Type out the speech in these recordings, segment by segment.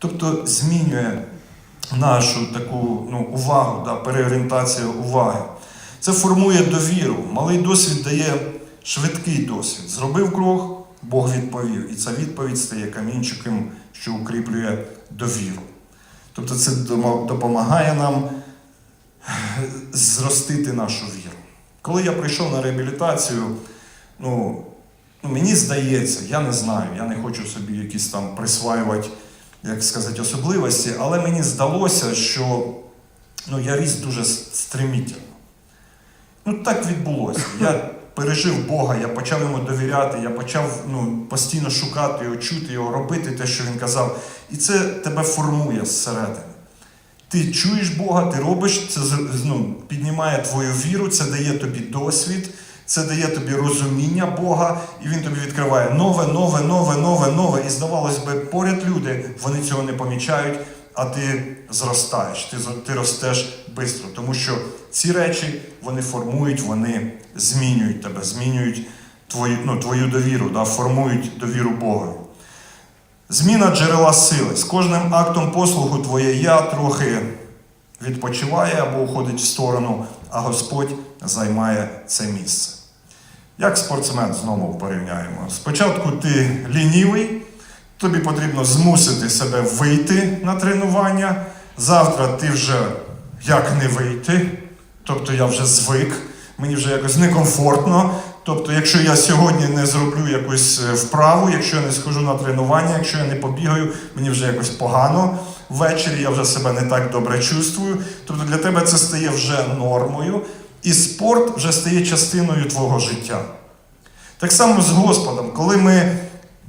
Тобто змінює нашу таку ну, увагу, да, переорієнтація уваги. Це формує довіру. Малий досвід дає швидкий досвід. Зробив крок, Бог відповів. І ця відповідь стає камінчиком, що укріплює довіру. Тобто це допомагає нам зростити нашу віру. Коли я прийшов на реабілітацію, ну, ну мені здається, я не знаю, я не хочу собі якісь там присваювати, як сказати, особливості, але мені здалося, що ну, я ріс дуже стремительно. Ну, так відбулося. Я пережив Бога, я почав йому довіряти, я почав ну, постійно шукати його, чути його, робити те, що він казав. І це тебе формує зсередини. Ти чуєш Бога, ти робиш, це ну, піднімає твою віру, це дає тобі досвід, це дає тобі розуміння Бога, і він тобі відкриває нове, нове, нове, нове, нове. І здавалось би, поряд люди вони цього не помічають, а ти зростаєш, ти, ти ростеш швидко. Тому що ці речі вони формують, вони змінюють тебе, змінюють твою, ну, твою довіру, да, формують довіру Богові. Зміна джерела сили. З кожним актом послугу твоє я трохи відпочиває або уходить в сторону, а Господь займає це місце. Як спортсмен знову порівняємо. Спочатку ти лінівий, тобі потрібно змусити себе вийти на тренування. Завтра ти вже як не вийти, тобто я вже звик, мені вже якось некомфортно. Тобто, якщо я сьогодні не зроблю якусь е, вправу, якщо я не схожу на тренування, якщо я не побігаю, мені вже якось погано. Ввечері я вже себе не так добре чувствую. Тобто для тебе це стає вже нормою, і спорт вже стає частиною твого життя. Так само з Господом, коли ми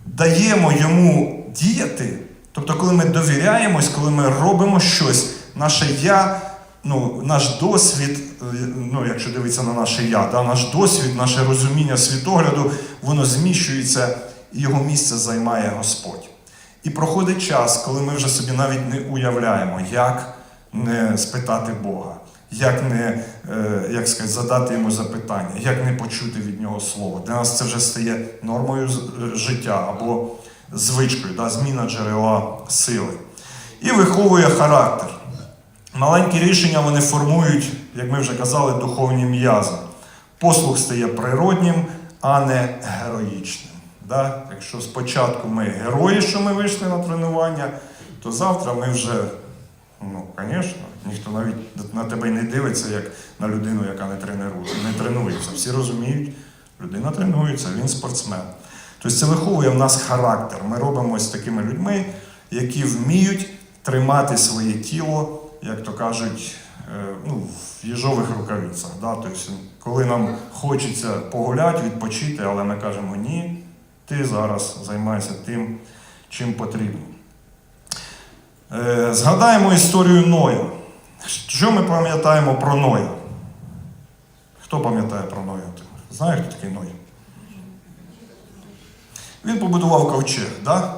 даємо йому діяти, тобто, коли ми довіряємось, коли ми робимо щось, наше я, ну, наш досвід, е, ну, якщо дивитися на наше я, да, наш досвід, наше розуміння світогляду, воно зміщується і його місце займає Господь. І проходить час, коли ми вже собі навіть не уявляємо, як не спитати Бога, як не е, як сказати, задати йому запитання, як не почути від нього слово. Для нас це вже стає нормою е, життя або звичкою, да, зміна джерела сили. І виховує характер. Маленькі рішення вони формують, як ми вже казали, духовні м'язи. Послух стає природнім, а не героїчним. Да? Якщо спочатку ми герої, що ми вийшли на тренування, то завтра ми вже, ну, звісно, ніхто навіть на тебе й не дивиться, як на людину, яка не тренує, не тренується. Всі розуміють, людина тренується, він спортсмен. Тобто це виховує в нас характер. Ми робимося з такими людьми, які вміють тримати своє тіло, як то кажуть, е, ну, в їжових рукавицях. Да? Тобто, коли нам хочеться погуляти, відпочити, але ми кажемо ні, ти зараз займайся тим, чим потрібно. Е, Згадаємо історію Ноя. Що ми пам'ятаємо про Ноя? Хто пам'ятає про Ноя? Знає, хто такий Ной? Він побудував ковчег, да?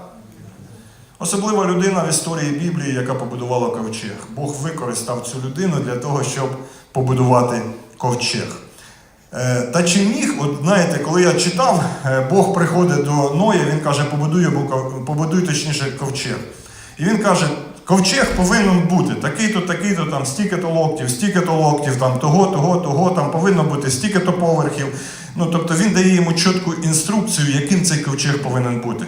Особлива людина в історії Біблії, яка побудувала ковчег. Бог використав цю людину для того, щоб побудувати ковчег. Е, Та чи міг, от знаєте, коли я читав, е, Бог приходить до Ноя, він каже, побудуй, побудуй точніше ковчег. І він каже, ковчег повинен бути такий-то, такий-то, там, стільки-то локтів, стільки-то локтів, там, того, того, того, там повинно бути стільки-то поверхів. Ну, тобто він дає йому чітку інструкцію, яким цей ковчег повинен бути.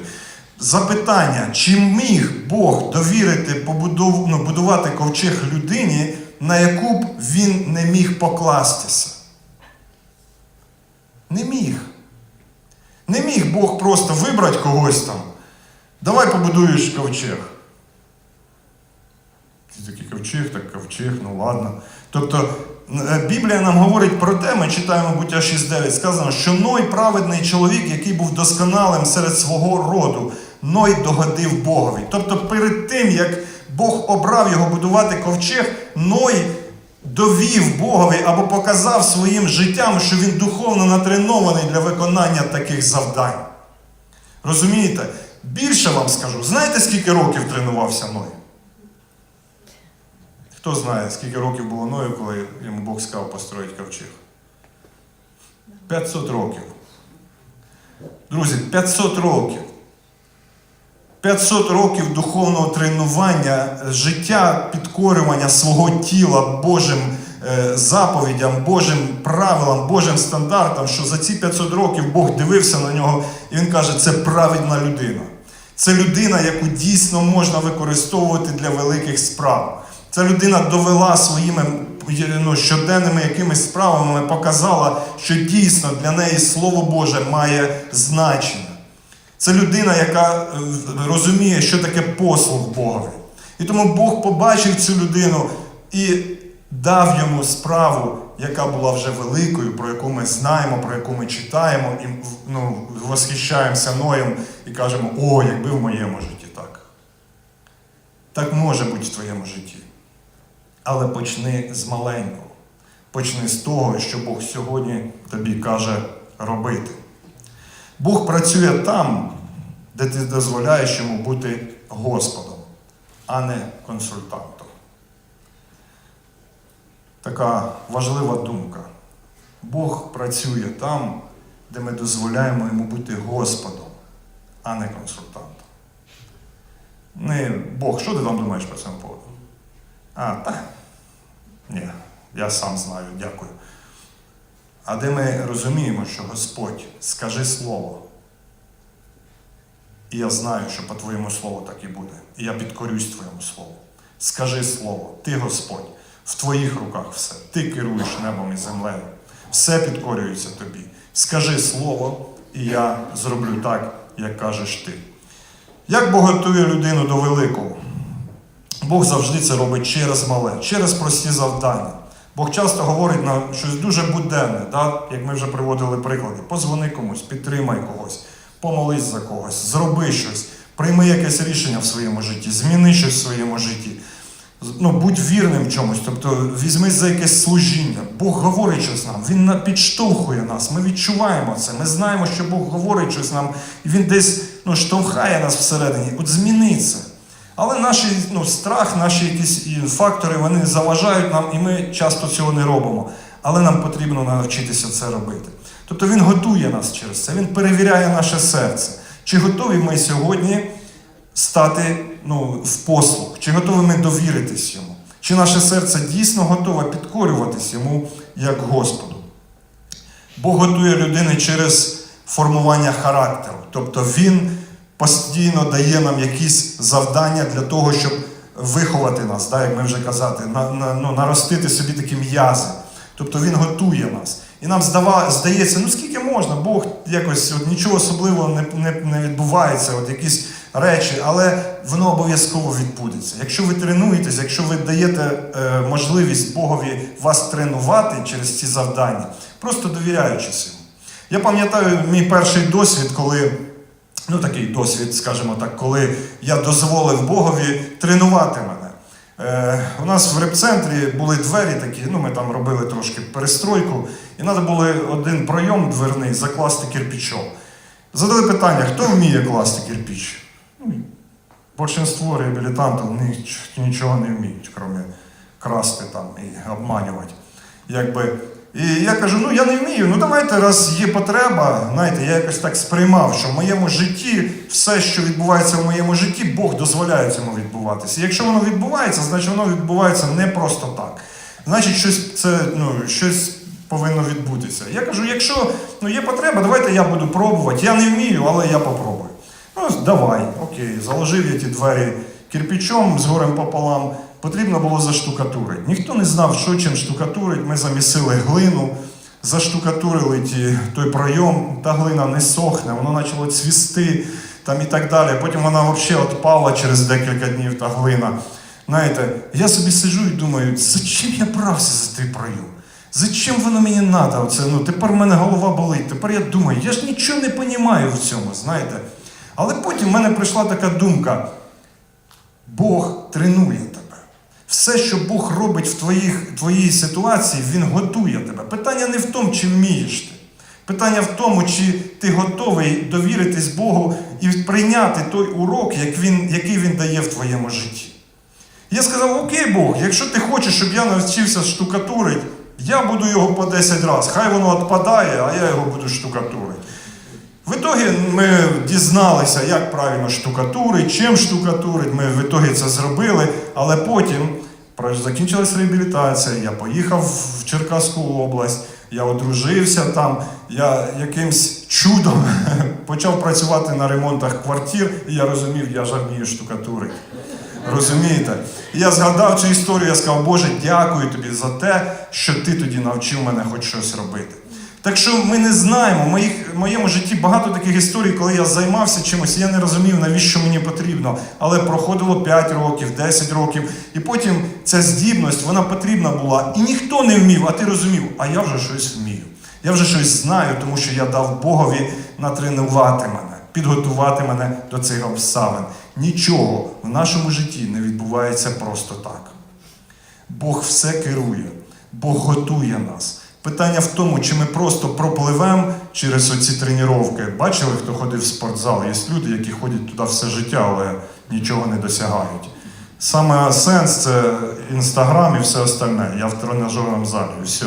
Запитання, чи міг Бог довірити побудов, ну, будувати ковчег людині, на яку б він не міг покластися? Не міг. Не міг Бог просто вибрати когось там. Давай побудуєш ковчег. Ти такий ковчег, так ковчег, ну ладно. Тобто е, Біблія нам говорить про те, ми читаємо буття 6.9, сказано, що Ной праведний чоловік, який був досконалим серед свого роду, Ной догодив Богові. Тобто перед тим, як Бог обрав його будувати ковчег, Ной довів Богові або показав своїм життям, що він духовно натренований для виконання таких завдань. Розумієте? Більше вам скажу, знаєте, скільки років тренувався Ной? Хто знає, скільки років було Ною, коли йому Бог сказав построїти ковчег? 500 років. Друзі, 500 років. 500 років духовного тренування, життя підкорювання свого тіла Божим е, заповідям, Божим правилам, Божим стандартам, що за ці 500 років Бог дивився на нього і він каже, це праведна людина. Це людина, яку дійсно можна використовувати для великих справ. Ця людина довела своїми ну, щоденними якимись справами, показала, що дійсно для неї Слово Боже має значення. Це людина, яка е, розуміє, що таке послуг Богові. І тому Бог побачив цю людину і дав йому справу, яка була вже великою, про яку ми знаємо, про яку ми читаємо, і ну, восхищаємося Ноєм і кажемо, о, якби в моєму житті так. Так може бути в твоєму житті. Але почни з маленького. Почни з того, що Бог сьогодні тобі каже робити. Бог працює там, де ти дозволяєш йому бути Господом, а не консультантом. Така важлива думка. Бог працює там, де ми дозволяємо йому бути Господом, а не консультантом. Не Бог, що ти там думаєш по цьому поводу? А, так. Ні, я сам знаю, дякую. А де ми розуміємо, що Господь скажи слово. І я знаю, що по твоєму слову так і буде. І я підкорюсь твоєму слову. Скажи слово, ти Господь, в твоїх руках все. Ти керуєш небом і землею. Все підкорюється тобі. Скажи слово, і я зроблю так, як кажеш ти. Як Бог людину до великого? Бог завжди це робить через мале, через прості завдання. Бог часто говорить на щось дуже буденне, да? як ми вже приводили приклади. Позвони комусь, підтримай когось, помолись за когось, зроби щось, прийми якесь рішення в своєму житті, зміни щось в своєму житті. Ну, будь вірним в чомусь, тобто візьмись за якесь служіння. Бог говорить щось нам, Він підштовхує нас. Ми відчуваємо це. Ми знаємо, що Бог говорить щось нам, і Він десь ну, штовхає нас всередині. От зміни це. Але наш ну, страх, наші якісь фактори вони заважають нам, і ми часто цього не робимо. Але нам потрібно навчитися це робити. Тобто він готує нас через це, він перевіряє наше серце. Чи готові ми сьогодні стати ну, в послуг? Чи готові ми довіритись йому? Чи наше серце дійсно готове підкорюватись йому як Господу? Бог готує людини через формування характеру. Тобто Він постійно дає нам якісь завдання для того, щоб виховати нас, да, як ми вже казати, на, на, ну, наростити собі такі м'язи. Тобто Він готує нас. І нам здава, здається, ну скільки можна, Бог якось от, нічого особливого не, не, не відбувається, от якісь речі, але воно обов'язково відбудеться. Якщо ви тренуєтесь, якщо ви даєте е, можливість Богові вас тренувати через ці завдання, просто довіряючись йому. Я пам'ятаю мій перший досвід, коли. Ну, такий досвід, скажімо так, коли я дозволив Богові тренувати мене. Е, у нас в репцентрі були двері такі, ну ми там робили трошки перестройку, і треба було один пройом дверний закласти кирпичом. Задали питання, хто вміє класти кирпич? Ну, Большинство реабілітантів нічого не вміють, крім красти там і обманювати. Якби. І я кажу, ну я не вмію, ну давайте, раз є потреба, знаєте, я якось так сприймав, що в моєму житті все, що відбувається в моєму житті, Бог дозволяє цьому відбуватися. І якщо воно відбувається, значить воно відбувається не просто так. Значить, щось це ну, щось повинно відбутися. Я кажу, якщо ну, є потреба, давайте я буду пробувати. Я не вмію, але я попробую. Ну, давай, окей, заложив я ті двері кирпичом з горем пополам. Потрібно було заштукатурити. Ніхто не знав, що чим штукатурить. Ми замісили глину, заштукатурили ті, той пройом, та глина не сохне, воно почало цвісти там і так далі. Потім вона взагалі відпала через декілька днів, та глина. Знаєте, я собі сиджу і думаю, зачем я брався за той пройом? Зачем воно мені треба? Оце, ну, тепер в мене голова болить. Тепер я думаю, я ж нічого не розумію в цьому, знаєте. Але потім в мене прийшла така думка: Бог тренує тебе. Все, що Бог робить в твоїх, твоїй ситуації, Він готує тебе. Питання не в тому, чи вмієш ти. Питання в тому, чи ти готовий довіритись Богу і прийняти той урок, як він, який Він дає в твоєму житті. Я сказав: Окей, Бог, якщо ти хочеш, щоб я навчився штукатурити, я буду його по 10 разів. Хай воно відпадає, а я його буду штукатурити. В ітогі ми дізналися, як правильно штукатурить, чим штукатурить. Ми в ітогі це зробили, але потім закінчилась реабілітація. Я поїхав в Черкаську область, я одружився там. Я якимсь чудом почав працювати на ремонтах квартир, і я розумів, я жарнію штукатури. Розумієте? І я згадав цю історію, я сказав, Боже, дякую тобі за те, що ти тоді навчив мене хоч щось робити. Так що ми не знаємо, в моєму житті багато таких історій, коли я займався чимось, я не розумів, навіщо мені потрібно. Але проходило 5 років, 10 років, і потім ця здібність, вона потрібна була. І ніхто не вмів, а ти розумів, а я вже щось вмію. Я вже щось знаю, тому що я дав Богові натренувати мене, підготувати мене до цих обставин. Нічого в нашому житті не відбувається просто так. Бог все керує, Бог готує нас. Питання в тому, чи ми просто пропливемо через оці тренування. Бачили, хто ходив в спортзал? Є люди, які ходять туди все життя, але нічого не досягають. Саме сенс це інстаграм і все остальне. Я в тренажерному залі, все.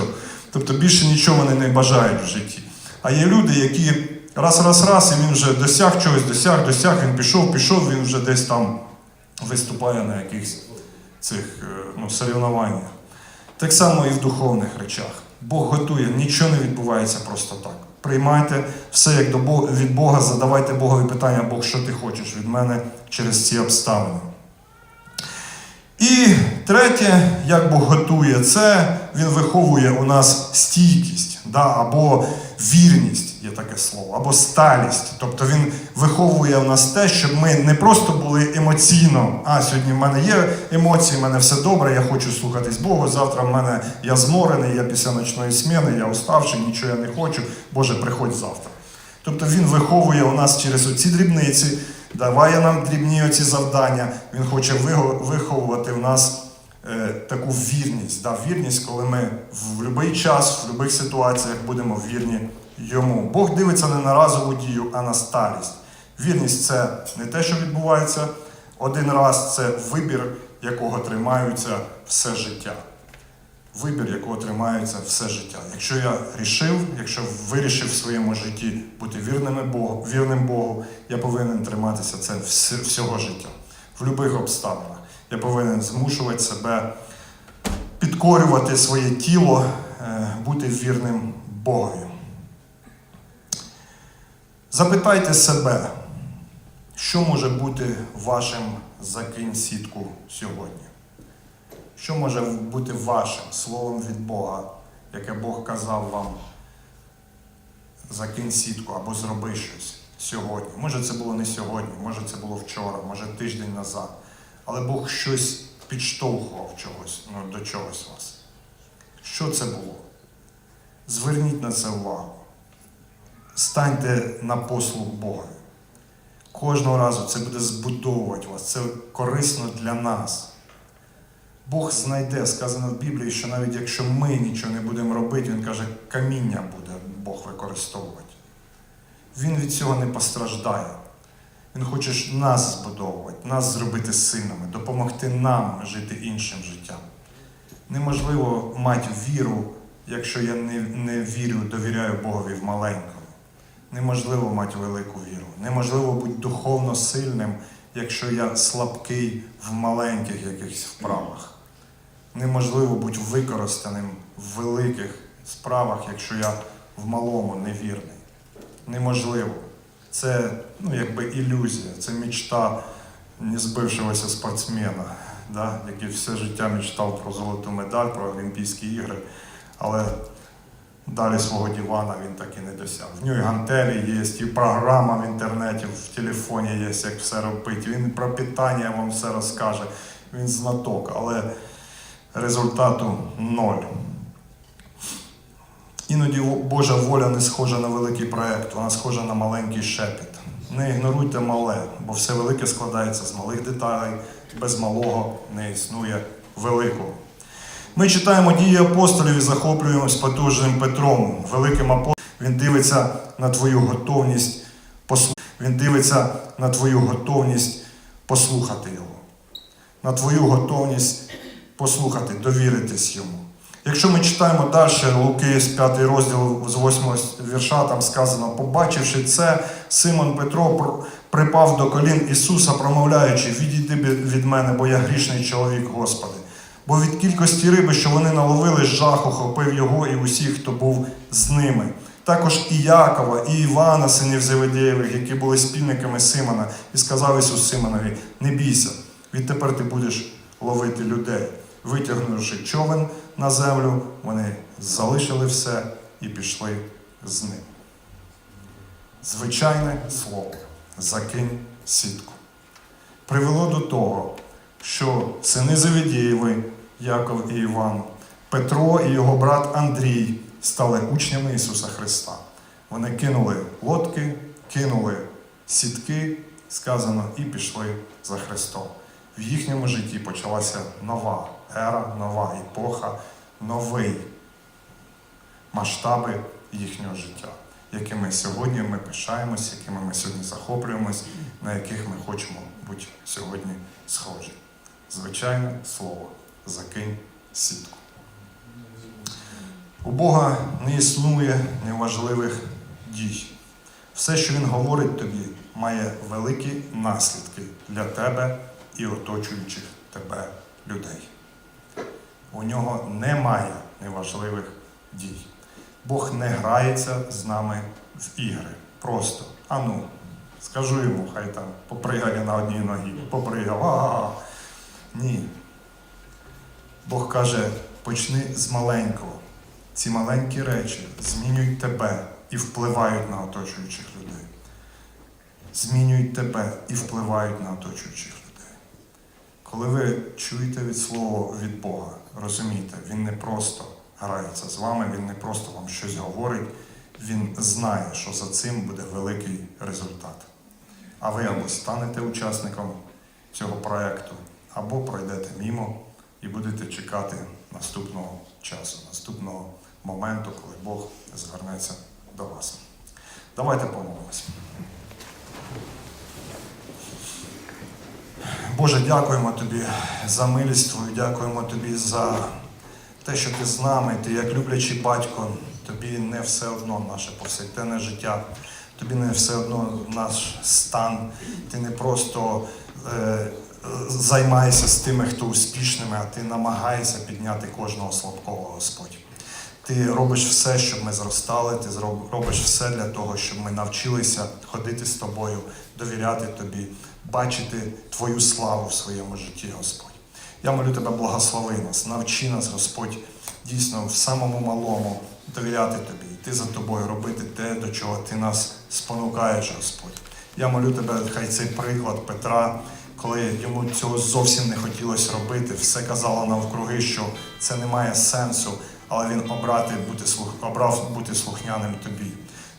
Тобто більше нічого вони не бажають в житті. А є люди, які раз, раз, раз, і він вже досяг чогось, досяг, досяг, він пішов, пішов, він вже десь там виступає на якихось цих е, ну, соревнованнях. Так само і в духовних речах. Бог готує, нічого не відбувається просто так. Приймайте все як до Бога, від Бога, задавайте Богові питання, Бог, що ти хочеш від мене через ці обставини. І третє, як Бог готує, це Він виховує у нас стійкість да, або вірність, є таке слово, або сталість. Тобто Він виховує у нас те, щоб ми не просто були емоційно, а сьогодні в мене є емоції, в мене все добре, я хочу слухатись Богу. Завтра в мене я зморений, я після ночної сміни, я уставший, нічого я не хочу. Боже, приходь завтра. Тобто він виховує у нас через оці дрібниці, даває нам дрібні оці завдання. Він хоче виховувати в нас е, таку вірність. Да, вірність, коли ми в будь-який час, в будь-яких ситуаціях будемо вірні йому. Бог дивиться не на разову дію, а на сталість. Вірність це не те, що відбувається один раз, це вибір, якого тримаються все життя вибір, якого тримається все життя. Якщо я рішив, якщо вирішив в своєму житті бути вірним Богу, вірним Богу, я повинен триматися це всього життя. В будь-яких обставинах. Я повинен змушувати себе підкорювати своє тіло, е, бути вірним Богові. Запитайте себе, що може бути вашим закинь сітку сьогодні? Що може бути вашим словом від Бога, яке Бог казав вам закинь сітку або зроби щось сьогодні? Може, це було не сьогодні, може це було вчора, може тиждень назад. Але Бог щось підштовхував чогось, ну, до чогось вас. Що це було? Зверніть на це увагу. Станьте на послуг Бога. Кожного разу це буде збудовувати вас, це корисно для нас. Бог знайде, сказано в Біблії, що навіть якщо ми нічого не будемо робити, Він каже, каміння буде Бог використовувати. Він від цього не постраждає. Він хоче нас збудовувати, нас зробити сильними, допомогти нам жити іншим життям. Неможливо мати віру, якщо я не, не вірю, довіряю Богові в маленькому. Неможливо мати велику віру. Неможливо бути духовно сильним, якщо я слабкий в маленьких якихось вправах. Неможливо бути використаним в великих справах, якщо я в малому невірний. Неможливо. Це ну, якби ілюзія, це мечта незбившогося спортсмена, да, який все життя мечтав про золоту медаль, про Олімпійські ігри, але далі свого дивана він так і не досяг. В нього і гантелі є, і програма в інтернеті, в телефоні є, як все робити. Він про питання вам все розкаже. Він знаток, але результату ноль. Іноді Божа воля не схожа на великий проект, вона схожа на маленький шепіт. Не ігноруйте мале, бо все велике складається з малих деталей, без малого не існує великого. Ми читаємо дії апостолів і захоплюємось потужним Петром, великим апостолом. Він дивиться на твою готовність послухати. Він дивиться на твою готовність послухати його, на твою готовність послухати, довіритись йому. Якщо ми читаємо далі Луки з 5 розділ з 8 вірша, там сказано, побачивши це, Симон Петро припав до колін Ісуса, промовляючи, відійди від мене, бо я грішний чоловік, Господи. Бо від кількості риби, що вони наловили, жах охопив його і усіх, хто був з ними. Також і Якова, і Івана, синів Зеведеєвих, які були спільниками Симона, і сказав Ісус Симонові: Не бійся, відтепер ти будеш ловити людей. Витягнувши човен на землю, вони залишили все і пішли з ним. Звичайне слово закинь сітку. Привело до того, що сини Завідєєви, Яков і Іван, Петро і його брат Андрій стали учнями Ісуса Христа. Вони кинули лодки, кинули сітки, сказано, і пішли за Христом. В їхньому житті почалася нова ера, нова епоха, новий масштаби їхнього життя, якими сьогодні ми пишаємось, якими ми сьогодні захоплюємось, на яких ми хочемо бути сьогодні схожі. Звичайне слово закинь сітку. У Бога не існує неважливих дій. Все, що Він говорить тобі, має великі наслідки для тебе і оточуючих тебе людей. У нього немає неважливих дій. Бог не грається з нами в ігри. Просто, а ну, скажу йому, хай там попригає на одній ногі, попригав. а Ні. Бог каже, почни з маленького. Ці маленькі речі змінюють тебе і впливають на оточуючих людей. Змінюють тебе і впливають на оточуючих людей. Коли ви чуєте від слова від Бога, розумійте, Він не просто грається з вами, Він не просто вам щось говорить, Він знає, що за цим буде великий результат. А ви або станете учасником цього проєкту, або пройдете мімо і будете чекати наступного часу, наступного моменту, коли Бог звернеться до вас. Давайте помолимось. Боже, дякуємо Тобі за милість Твою, дякуємо Тобі за те, що ти з нами, ти як люблячий батько, тобі не все одно наше повсякденне життя, тобі не все одно наш стан, ти не просто е, займаєшся з тими, хто успішними, а ти намагаєшся підняти кожного слабкого Господь. Ти робиш все, щоб ми зростали, ти робиш все для того, щоб ми навчилися ходити з тобою, довіряти тобі, бачити твою славу в своєму житті, Господь. Я молю тебе, благослови нас, навчи нас, Господь, дійсно в самому малому довіряти тобі, йти за тобою, робити те, до чого ти нас спонукаєш, Господь. Я молю тебе, хай цей приклад Петра, коли йому цього зовсім не хотілося робити, все казало навкруги, що це не має сенсу, але він обрати, бути, слух- обрав бути слухняним тобі.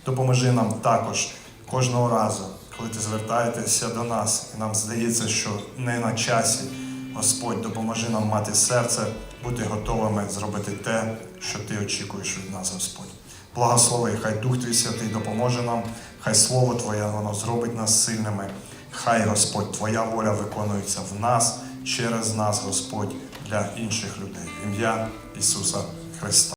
Допоможи нам також кожного разу, коли ти звертаєтеся до нас, і нам здається, що не на часі. Господь, допоможи нам мати серце, бути готовими зробити те, що ти очікуєш від нас, Господь. Благослови, хай Дух Твій Святий допоможе нам, хай Слово Твоє воно зробить нас сильними. Хай, Господь, Твоя воля виконується в нас, через нас, Господь, для інших людей. В ім'я Ісуса Христа.